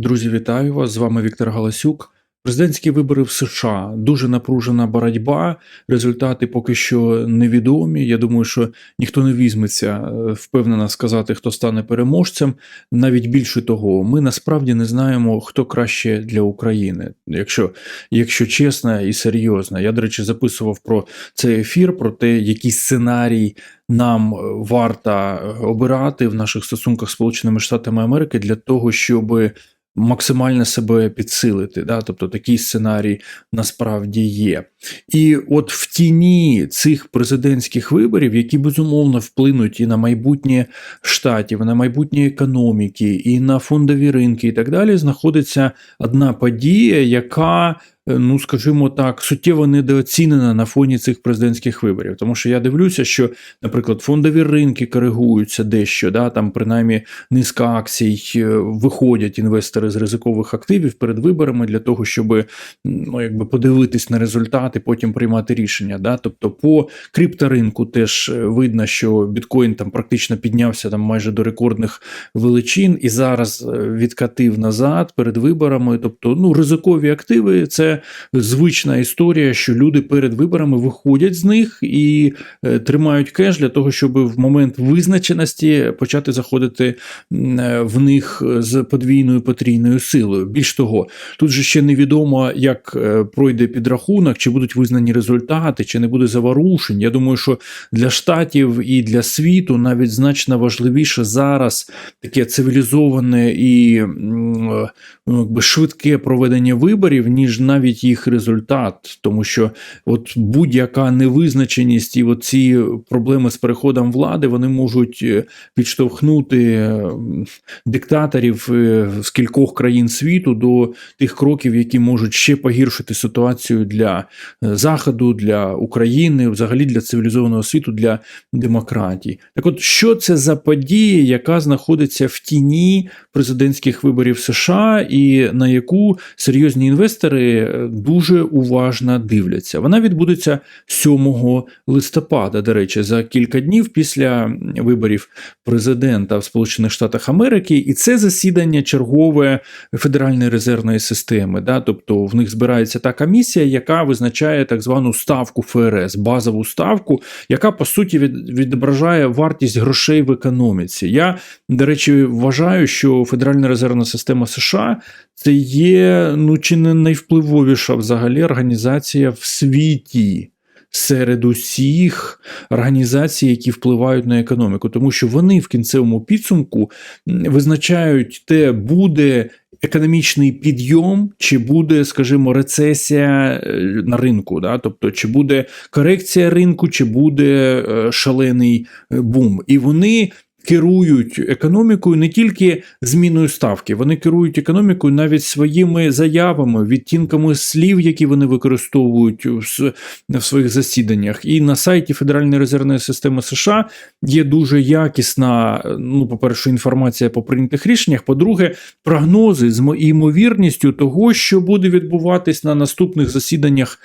Друзі, вітаю вас! З вами Віктор Галасюк. Президентські вибори в США дуже напружена боротьба. Результати поки що невідомі. Я думаю, що ніхто не візьметься е, впевнено сказати, хто стане переможцем. Навіть більше того, ми насправді не знаємо, хто краще для України. Якщо, якщо чесно і серйозно, я до речі записував про цей ефір, про те, який сценарій нам варто обирати в наших стосунках з Сполученими Штатами Америки для того, щоб максимально себе підсилити. Да? Тобто такий сценарій насправді є. І от в тіні цих президентських виборів, які безумовно вплинуть і на майбутнє штатів, і на майбутнє економіки, і на фондові ринки, і так далі, знаходиться одна подія, яка ну скажімо так, суттєво недооцінена на фоні цих президентських виборів. Тому що я дивлюся, що, наприклад, фондові ринки коригуються дещо, да, там принаймні низка акцій е, виходять інвестори з ризикових активів перед виборами для того, щоб ну, якби подивитись на результати, потім приймати рішення. Да? Тобто по крипторинку теж е, видно, що біткоін там практично піднявся там майже до рекордних величин і зараз відкатив назад перед виборами. Тобто, ну ризикові активи це звична історія, що люди перед виборами виходять з них і е, тримають кеш для того, щоб в момент визначеності почати заходити е, в них з подвійною потрійною силою. Більш того, тут же ще невідомо, як е, пройде підрахунок, чи будуть визнані результати, чи не буде заворушень. Я думаю, що для штатів і для світу навіть значно важливіше зараз таке цивілізоване і ну, якби швидке проведення виборів, ніж навіть їх результат, тому що от будь-яка невизначеність і ці проблеми з переходом влади вони можуть е, підштовхнути диктаторів е, з кількох країн світу до тих кроків, які можуть ще погіршити ситуацію для е, Заходу, для України, взагалі для цивілізованого світу, для демократії. Так, от що це за подія, яка знаходиться в тіні президентських виборів США, і на яку серйозні інвестори дуже уважно дивляться. Вона відбудеться 7 листопада, до речі, за кілька днів після виборів президента в Сполучених Штатах Америки, і це засідання чергове Федеральної резервної системи. Да? Тобто в них збирається та комісія, яка визначає так звану ставку ФРС, базову ставку, яка по суті відображає вартість грошей в економіці. Я, до речі, вважаю, що Федеральна резервна система США це є ну чи не найвпливовіша взагалі організація в світі. Серед усіх організацій, які впливають на економіку, тому що вони в кінцевому підсумку визначають, те буде економічний підйом, чи буде, скажімо, рецесія е, на ринку, да? тобто, чи буде корекція ринку, чи буде е, шалений е, бум. І вони керують економікою не тільки зміною ставки, вони керують економікою навіть своїми заявами, відтінками слів, які вони використовують в своїх засіданнях. І на сайті Федеральної резервної системи США є дуже якісна, ну, по-перше, інформація по прийнятих рішеннях. По-друге, прогнози з ймовірністю того, що буде відбуватись на наступних засіданнях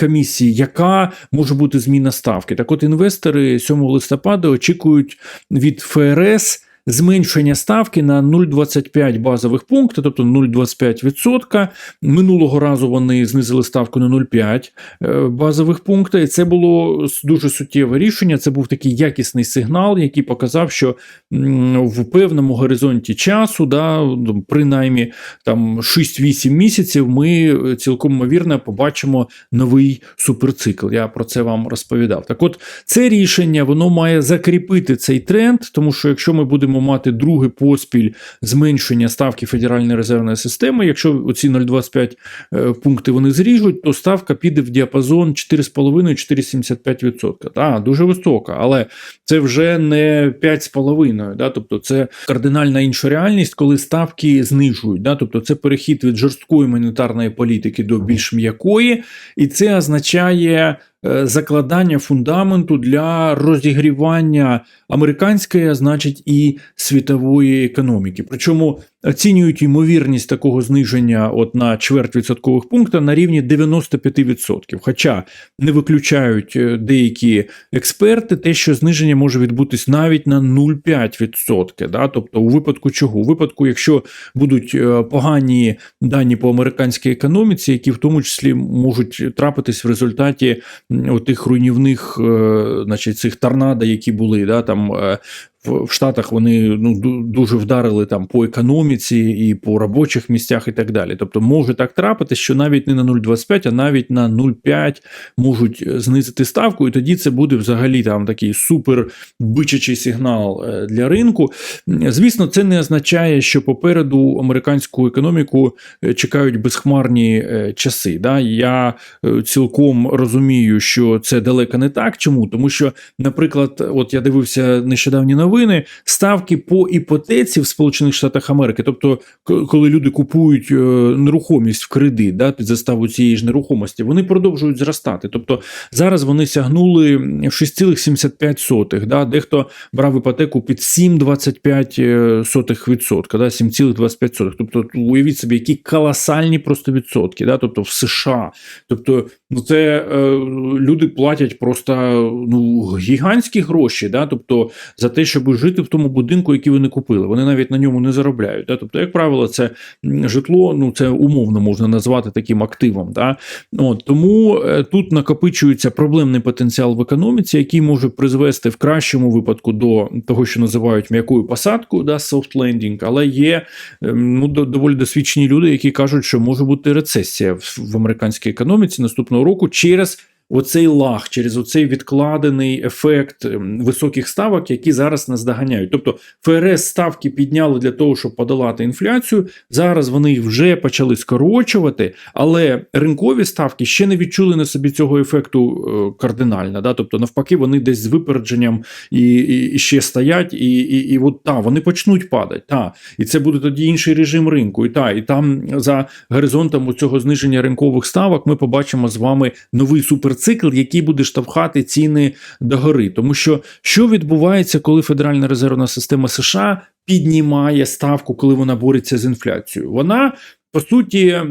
комісії, яка може бути зміна ставки. Так, от інвестори 7 листопада очікують від ФРС ФРС зменшення ставки на 0,25 базових пункти, тобто 0,25%. Минулого разу вони знизили ставку на 0,5 е, базових пункта, і це було дуже суттєве рішення. Це був такий якісний сигнал, який показав, що в певному горизонті часу, да, принаймні там 6-8 місяців, ми цілком ймовірно побачимо новий суперцикл. Я про це вам розповідав. Так, от це рішення воно має закріпити цей тренд, тому що якщо ми будемо будемо мати друге поспіль зменшення ставки Федеральної резервної системи. Якщо оці 0,25 е, пункти вони зріжуть, то ставка піде в діапазон 4,5-4,75%. Так, дуже висока, але це вже не 5,5%. Да? Тобто це кардинальна інша реальність, коли ставки знижують. Да? Тобто це перехід від жорсткої монетарної політики до більш м'якої, і це означає. Е, закладання фундаменту для розігрівання американської, а значить і світової економіки. Причому оцінюють ймовірність такого зниження от на чверть відсоткових пункта на рівні 95%. Хоча не виключають е, деякі експерти те, що зниження може відбутись навіть на 0,5%. Да? Тобто, у випадку чого? У випадку, якщо будуть е, погані дані по американській економіці, які в тому числі можуть трапитись в результаті тих руйнівних, е, значить, цих торнадо, які були, да, там в Штатах вони ну дуже вдарили там по економіці і по робочих місцях, і так далі. Тобто може так трапити, що навіть не на 0,25, а навіть на 0,5 можуть е, знизити ставку, і тоді це буде взагалі там такий супер бичачий сигнал е, для ринку. Звісно, це не означає, що попереду американську економіку е, чекають безхмарні часи. Да? Я цілком розумію, що це далеко не так. Чому? Тому що, наприклад, от я дивився нещодавні новини, ставки по іпотеці в Сполучених Штатах Америки, тобто, коли люди купують е, нерухомість в кредит да, під заставу цієї ж нерухомості, вони продовжують зростати. Тобто зараз вони сягнули 6,75, да, дехто брав іпотеку під 7,25%, да, 7,25%. Тобто, уявіть собі, які колосальні просто відсотки, да, тобто в США. Тобто, ну це е, люди платять просто ну, гігантські гроші, да, тобто за те, щоб жити в тому будинку, який вони купили. Вони навіть на ньому не заробляють. Да? Тобто, як правило, це житло, ну це умовно можна назвати таким активом. Да? От, тому е, тут накопичується проблемний потенціал в економіці, який може призвести в кращому випадку до того, що називають м'якою посадкою, да, soft landing, але є ем, ну, доволі досвідчені люди, які кажуть, що може бути рецесія в, в американській економіці наступного року через. Оцей лаг через оцей відкладений ефект ем, високих ставок, які зараз нас доганяють. Тобто ФРС ставки підняли для того, щоб подолати інфляцію. Зараз вони вже почали скорочувати, але ринкові ставки ще не відчули на собі цього ефекту е, кардинально. Да? Тобто, навпаки, вони десь з випередженням і, і, і ще стоять, і, і, і от та вони почнуть падати. Та. І це буде тоді інший режим ринку. І та, і там за горизонтом у цього зниження ринкових ставок ми побачимо з вами новий суперцикл, який буде штовхати ціни догори. Тому що що відбувається, коли Федеральна резервна система США піднімає ставку, коли вона бореться з інфляцією? Вона по суті.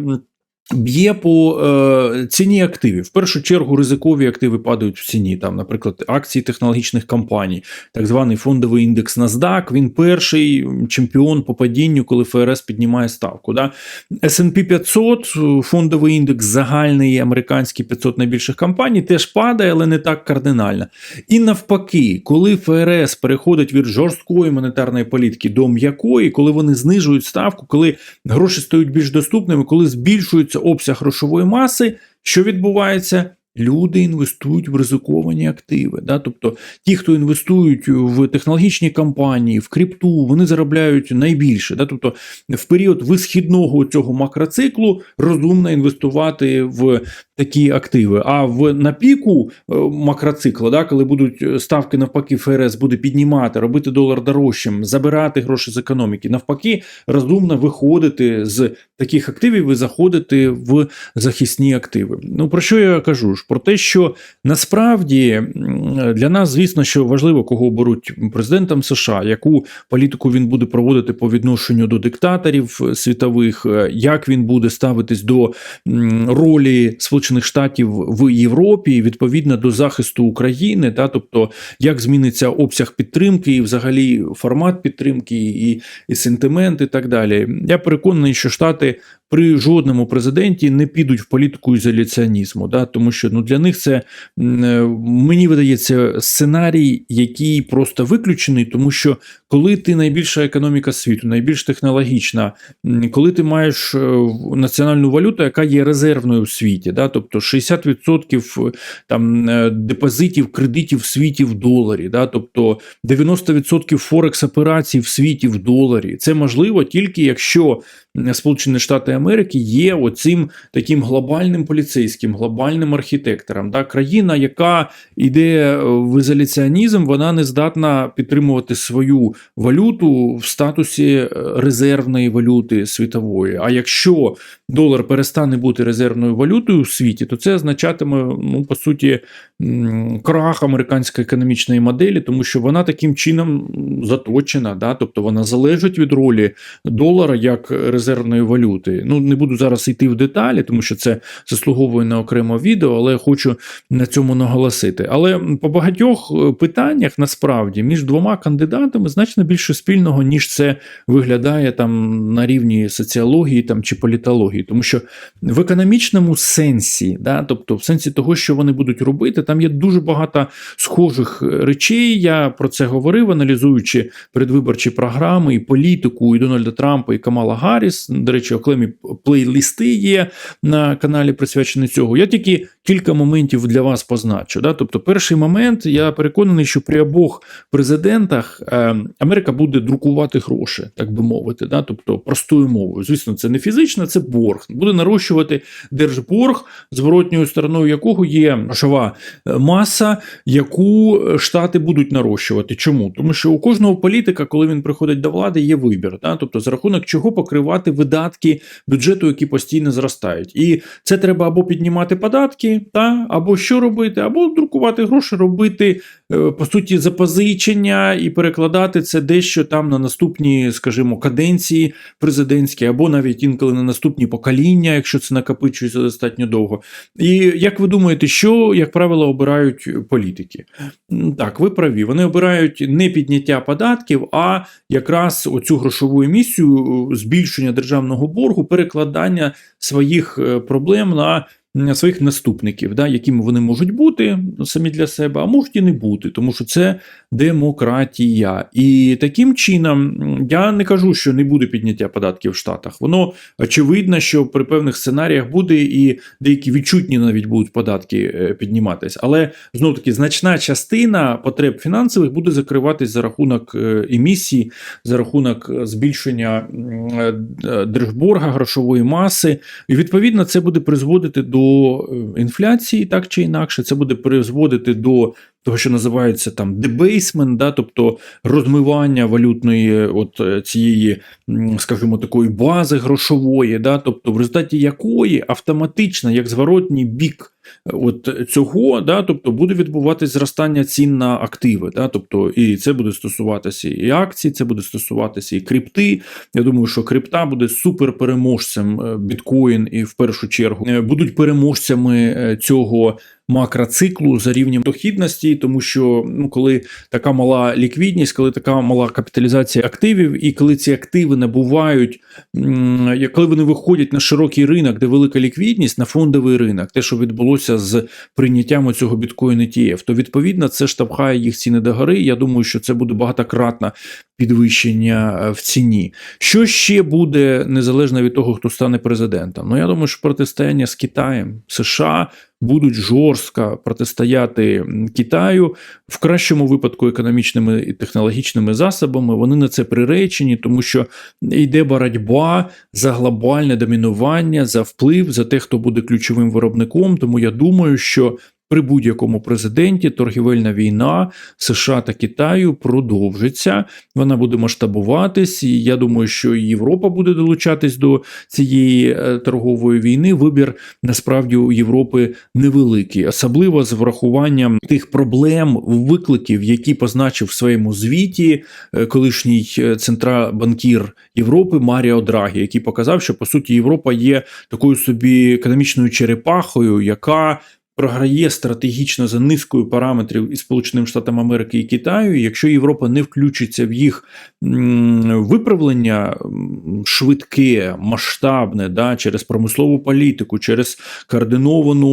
Б'є по е, ціні активів. В першу чергу ризикові активи падають в ціні. Там, наприклад, акції технологічних компаній, так званий фондовий індекс NASDAQ, Він перший чемпіон по падінню, коли ФРС піднімає ставку. Да? S&P 500, е, фондовий індекс загальний американський 500 найбільших компаній, теж падає, але не так кардинально. І навпаки, коли ФРС переходить від жорсткої монетарної політики до м'якої, коли вони знижують ставку, коли гроші стають більш доступними, коли збільшується обсяг грошової маси, що відбувається? Люди інвестують в ризиковані активи. Да? Тобто ті, хто інвестують в технологічні компанії, в крипту, вони заробляють найбільше. Да? Тобто в період висхідного цього макроциклу розумно інвестувати в такі активи. А в на піку е, макроцикла, да, коли будуть ставки навпаки, ФРС буде піднімати, робити долар дорожчим, забирати гроші з економіки, навпаки, розумно виходити з таких активів і заходити в захисні активи. Ну про що я кажу? ж? Про те, що насправді для нас, звісно, що важливо, кого оберуть президентом США, яку політику він буде проводити по відношенню до диктаторів світових, е, як він буде ставитись до ролі Сполучених Штатів в Європі, відповідно до захисту України, та тобто як зміниться обсяг підтримки, і взагалі формат підтримки, і, і сентимент, і так далі. Я переконаний, що Штати. При жодному президенті не підуть в політику ізоляціонізму, да, тому що ну для них це е, мені видається сценарій, який просто виключений, тому що коли ти найбільша економіка світу, найбільш технологічна, коли ти маєш е, національну валюту, яка є резервною в світі, да, тобто 60% там е, депозитів, кредитів в світі в доларі, да, тобто 90% форекс операцій в світі в доларі. Це можливо тільки якщо Сполучені Штати Америки є оцим таким глобальним поліцейським, глобальним архітектором. Да? Країна, яка йде в ізоляціонізм, вона не здатна підтримувати свою валюту в статусі е, резервної валюти світової. А якщо долар перестане бути резервною валютою у світі, то це означатиме, ну по суті, крах американської економічної моделі, тому що вона таким чином заточена, да? тобто вона залежить від ролі долара як резервної валюти. Ну не буду зараз йти в деталі, тому що це заслуговує на окремо відео, але хочу на цьому наголосити. Але по багатьох е, питаннях насправді між двома кандидатами значно більше спільного, ніж це виглядає там на рівні соціології там чи політології, тому що в економічному сенсі, да, тобто в сенсі того, що вони будуть робити, там є дуже багато схожих речей. Я про це говорив, аналізуючи передвиборчі програми і політику і Дональда Трампа і Камала Гарріс. До речі, окремі плейлисти є на каналі присвячені цього. Я тільки кілька моментів для вас позначу. Да? Тобто, перший момент, я переконаний, що при обох президентах е, Америка буде друкувати гроші, так би мовити, да? тобто простою мовою. Звісно, це не фізично, це борг. Буде нарощувати держборг, зворотньою стороною якого є грошова маса, яку штати будуть нарощувати. Чому? Тому що у кожного політика, коли він приходить до влади, є вибір. Да? Тобто, за рахунок чого покривати видатки бюджету, які постійно зростають. І це треба або піднімати податки, та, або що робити, або друкувати гроші, робити е, по суті запозичення і перекладати це дещо там на наступні, скажімо, каденції президентські, або навіть інколи на наступні покоління, якщо це накопичується достатньо довго. І як ви думаєте, що, як правило, обирають політики? Так, ви праві, вони обирають не підняття податків, а якраз оцю грошову емісію, збільшення державного боргу, перекладання своїх е, проблем на своїх наступників, да, якими вони можуть бути самі для себе, а можуть і не бути, тому що це демократія. І таким чином я не кажу, що не буде підняття податків в Штатах. Воно очевидно, що при певних сценаріях буде, і деякі відчутні навіть будуть податки е, підніматись. Але знову таки значна частина потреб фінансових буде закриватись за рахунок е, емісії, за рахунок збільшення е, держборга, грошової маси. І відповідно це буде призводити до інфляції, так чи інакше, це буде призводити до того, що називається там дебейсмент, да, тобто розмивання валютної от цієї, скажімо, такої бази грошової, да, тобто в результаті якої автоматично, як зворотній бік от цього, да, тобто буде відбуватись зростання цін на активи. Да, тобто І це буде стосуватися і акцій, це буде стосуватися і крипти. Я думаю, що крипта буде суперпереможцем біткоін і в першу чергу будуть переможцями цього макроциклу за рівнем дохідності, тому що ну, коли така мала ліквідність, коли така мала капіталізація активів, і коли ці активи набувають, коли вони виходять на широкий ринок, де велика ліквідність, на фондовий ринок, те, що відбулося з прийняттям цього біткоїн ETF, то відповідно це штовхає їх ціни до гори. Я думаю, що це буде багатократне підвищення е, в ціні. Що ще буде незалежно від того, хто стане президентом? Ну я думаю, що протистояння з Китаєм США будуть жорстко протистояти Китаю в кращому випадку економічними і технологічними засобами. Вони на це приречені, тому що йде боротьба за глобальне домінування, за вплив, за те, хто буде ключовим виробником. Тому я думаю, що при будь-якому президенті торгівельна війна США та Китаю продовжиться. Вона буде масштабуватись, і я думаю, що Європа буде долучатись до цієї е, торгової війни. Вибір насправді у Європи невеликий, особливо з врахуванням тих проблем, викликів, які позначив в своєму звіті е, колишній е, центрабанкір Європи Маріо Драгі, який показав, що по суті Європа є такою собі економічною черепахою, яка програє стратегічно за низкою параметрів із Сполученим Штатам Америки і Китаю. Якщо Європа не включиться в їх виправлення швидке, масштабне, да, через промислову політику, через координовану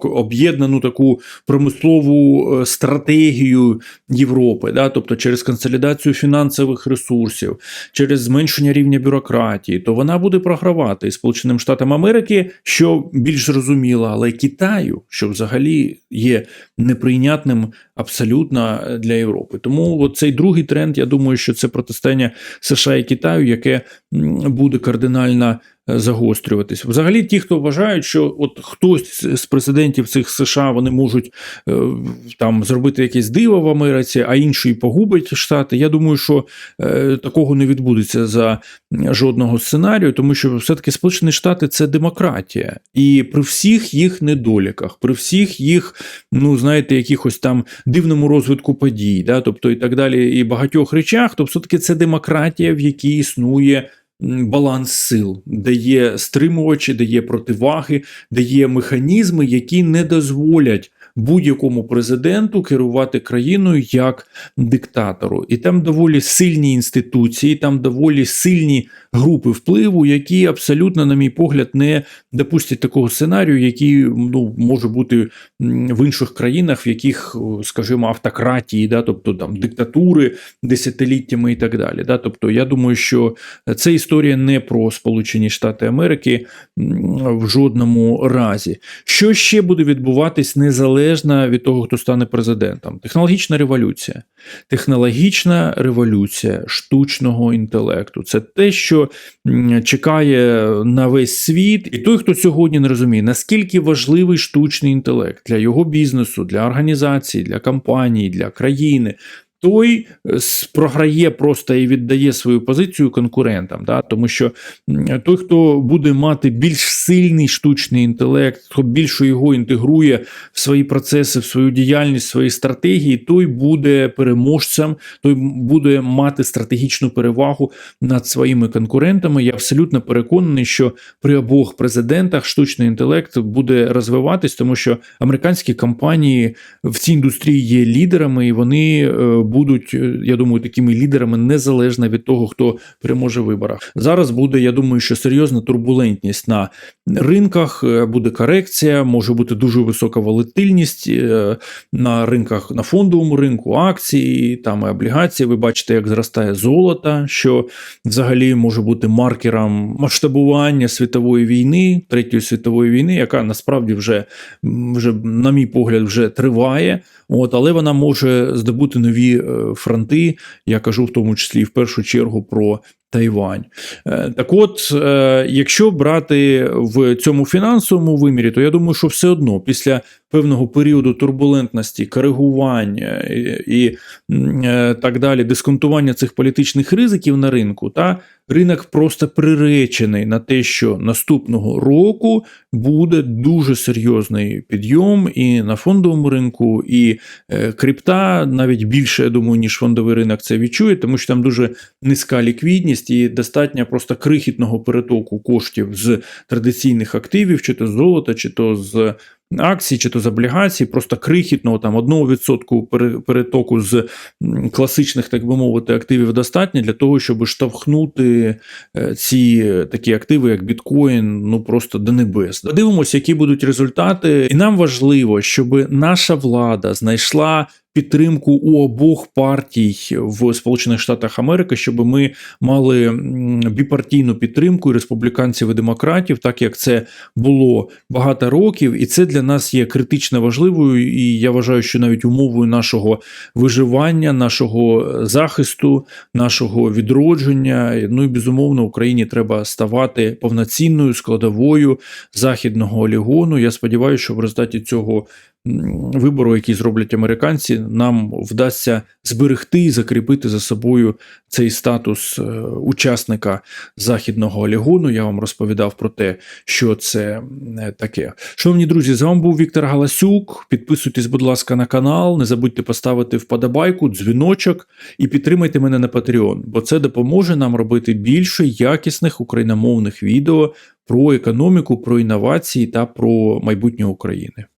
об'єднану таку промислову е, стратегію Європи, да, тобто через консолідацію фінансових ресурсів, через зменшення рівня бюрократії, то вона буде програвати і Сполученим Штатам Америки, що більш зрозуміло, але Китай Китаю, що взагалі є неприйнятним абсолютно для Європи. Тому цей другий тренд, я думаю, що це протистояння США і Китаю, яке буде кардинально загострюватись. Взагалі, ті, хто вважають, що от хтось з президентів цих США вони можуть е, там зробити якесь диво в Америці, а інший погубить штати. Я думаю, що е, такого не відбудеться за жодного сценарію, тому що все-таки Сполучені Штати це демократія, і при всіх їх недоліках, при всіх їх, ну знаєте, якихось там дивному розвитку подій, да, тобто і так далі, і багатьох речах, то все-таки це демократія, в якій існує. Баланс сил, де є стримувачі, де є противаги, де є механізми, які не дозволять будь-якому президенту керувати країною як диктатору. І там доволі сильні інституції, там доволі сильні групи впливу, які абсолютно, на мій погляд, не допустять такого сценарію, який ну, може бути в інших країнах, в яких, скажімо, автократії, да, тобто там диктатури десятиліттями і так далі. Да. Тобто, я думаю, що це історія не про Сполучені Штати Америки в жодному разі. Що ще буде відбуватись незалежно від того, хто стане президентом? Технологічна революція. Технологічна революція штучного інтелекту це те, що чекає на весь світ, і той, хто сьогодні не розуміє, наскільки важливий штучний інтелект для його бізнесу, для організації, для компаній, для країни. Той е, програє просто і віддає свою позицію конкурентам, да? тому що той, хто буде мати більш сильний штучний інтелект, хто більше його інтегрує в свої процеси, в свою діяльність, в свої стратегії, той буде переможцем, той буде мати стратегічну перевагу над своїми конкурентами. Я абсолютно переконаний, що при обох президентах штучний інтелект буде розвиватись, тому що американські компанії в цій індустрії є лідерами, і вони е, будуть, е, я думаю, такими лідерами незалежно від того, хто переможе в виборах. Зараз буде, я думаю, що серйозна турбулентність на ринках, е, буде корекція, може бути дуже висока волатильність е, на ринках, на фондовому ринку, акції, там облігації. Ви бачите, як зростає золото, що взагалі може бути маркером масштабування світової війни, третьої світової війни, яка насправді вже, вже на мій погляд, вже триває. От, але вона може здобути нові фронти. Я кажу в тому числі в першу чергу про Тайвань. Е, Так от, е, якщо брати в цьому фінансовому вимірі, то я думаю, що все одно після певного періоду турбулентності, коригування і, і е, так далі, дисконтування цих політичних ризиків на ринку, та ринок просто приречений на те, що наступного року буде дуже серйозний підйом і на фондовому ринку, і е, крипта навіть більше, я думаю, ніж фондовий ринок це відчує, тому що там дуже низька ліквідність і достатньо просто крихітного перетоку коштів з традиційних активів, чи то з золота, чи то з акцій, чи то з облігацій, просто крихітного там 1% перетоку з класичних, так би мовити, активів достатньо для того, щоб штовхнути е, ці е, такі активи, як біткоін, ну просто до небес. Подивимося, які будуть результати, і нам важливо, щоб наша влада знайшла. Підтримку у обох партій в Сполучених Штатах Америки, щоб ми мали біпартійну підтримку і республіканців і демократів, так як це було багато років, і це для нас є критично важливою. І я вважаю, що навіть умовою нашого виживання, нашого захисту, нашого відродження. Ну і безумовно, Україні треба ставати повноцінною складовою західного олігону. Я сподіваюся, що в результаті цього вибору, який зроблять американці, нам вдасться зберегти і закріпити за собою цей статус е, учасника західного олігону. Я вам розповідав про те, що це таке. Шановні друзі, з вами був Віктор Галасюк. Підписуйтесь, будь ласка, на канал. Не забудьте поставити вподобайку, дзвіночок і підтримайте мене на Patreon, бо це допоможе нам робити більше якісних україномовних відео про економіку, про інновації та про майбутнє України.